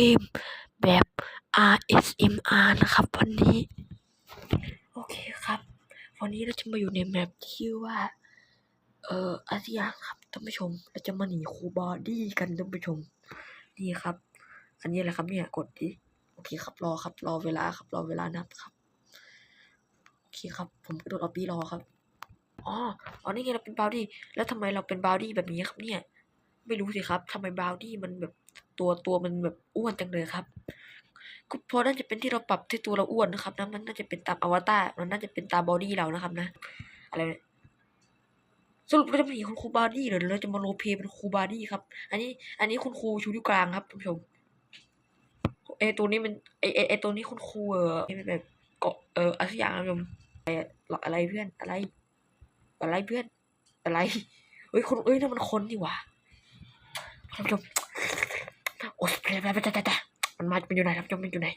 เกมแบบ RSMR นะครับ วันนี้ โอเคครับ วันนี้เราจะมาอยู่ในแมปที่ชื่อว่า เอ่ออาสยามครับท่านผู้ชม เราจะมาหนีครูบอดี้กันท่านผู้ชม นี่ครับ อันนี้อะไรครับเนี่ยกดดิโอเคครับรอครับ รอเวลาครับ รอเวลานับครับโอเคครับ ผมกระโดดเอาปีรอครับอ๋ออ๋อนี่ไงเราเป็นบาวดี้แล้วทำไมเราเป็นบาวดี้แบบนี้ครับเนี่ย ไม่รู้สิครับทำไมบาวดี้มันแบบตัวตัวมันแบบอ้วนจังเลยครับก็พราะน่าจะเป็นที่เราปรับที่ตัวเราอ้วนนะครับนะมันน่าจะเป็นตามอวตารมันน่าจะเป็นตามบอดี้เรานะครับนะ อะไรเนี่ยสรุปเราจะมาหนีคุณครูบาร์ดี้หรือเราจะมาโรลเพเป็นครูบาร์ดี้ครับ อันนี้ อันนี้คุณครูชูนิ้วกลางครับท่านผู้ชมไอตัวนี้มันไอไอไอตัวนี้คุณครูเออเป็นแบบเกาะเอออะไรอย่างท่านผู้ชมไออะไรเพื่อนอะไร อะไรเพื่อนอะไรเฮ้ยคนเอ้ยนั่นมันคนนี่หว่า ท่านผู้ชมโอ้ยไปไปไปไปไปมันมาเป็นอยู่ไหนครับท่านผู้ชมมันอยู่ไหน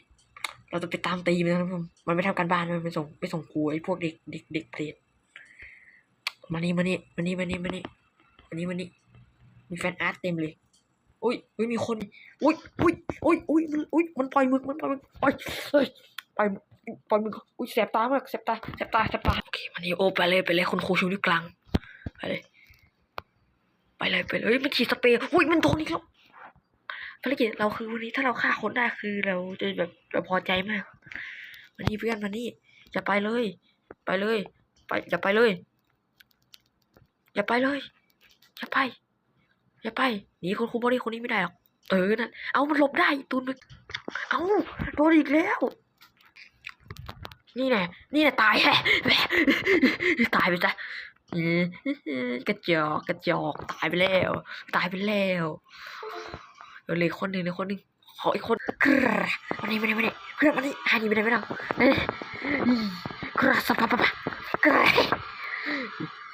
เราต้องไปตามตีมันนะท่านผู้ชมมันไม่ทำการบ้านมันไปส่งไปส่งครูไอ้พวกเด็กเด็กเด็กเพลทมานี่มานี่มานี่มานี่มานี่มานี่มานี่มีแฟนอาร์ตเต็มเลยอุ้ยอุ้ยมีคนอุ้ยอุ้ยอุ้ยอุ้ยมันอุ้ยมันปล่อยมึกมันปล่อยมึกปล่อยเฮ้ยปล่อยปล่อยมึกอุ้ยแสบตามากแสบตาแสบตาแสบตาโอเคมานี่โอ้ไปเลยไปเลยคุณครูชูนิ้วกลางไปเลย ไปเลยไปเลยมันฉีดสเปรย์อุ้ยมันโดนอีกแล้วภารกิจเราคือวันนี้ถ้าเราฆ่าคนได้คือเราจะแบบเราพอใจมากมานี่เพื่อนมานี่อย่าไปเลย ไปเลย ไปอย่าไปเลย อย่าไปเลยอย่าไปอย่าไปหนีคนคุมบอดี้คนนี้ไม่ได้หรอกเออนั่นเอามันหลบได้ตูนมึงเอาโดนอีกแล้ว นี่แน่นี่แน่ตายแฮะตายไปซะ กระจอกกระจอกตายไปแล้ว ตายไปแล้วเดี๋ยวเลยคนหนึ่งเลยคนหนึ่งขออีกคนกระมานี่มานี่มานี่เพื่อนมานี่หานี่ไม่ได้ไม่ได้กระสับปะปะปะกระ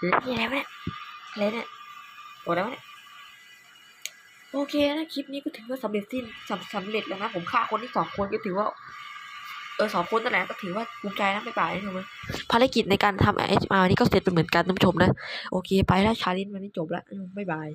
นี่อะไรวะเนี่ยอะไรเนี่ยโอ้แล้วะเนี่ยโอเคนะคลิปนี้ก็ถือว่าสำเร็จสิ้นสำสำเร็จแล้วนะผมฆ่าคนที่สองคนก็ถือว่า เออสองคนนั่นแหละก็ถือว่าภูมิใจนะไปป่ายนะทุกคนภารกิจในการทำไอเอชอาร์นี่ก็เสร็จไปเหมือนกันท่านผู้ชมนะ โอเค ไปแล้วชาลินวันนี้จบแล้วบ๊ายบาย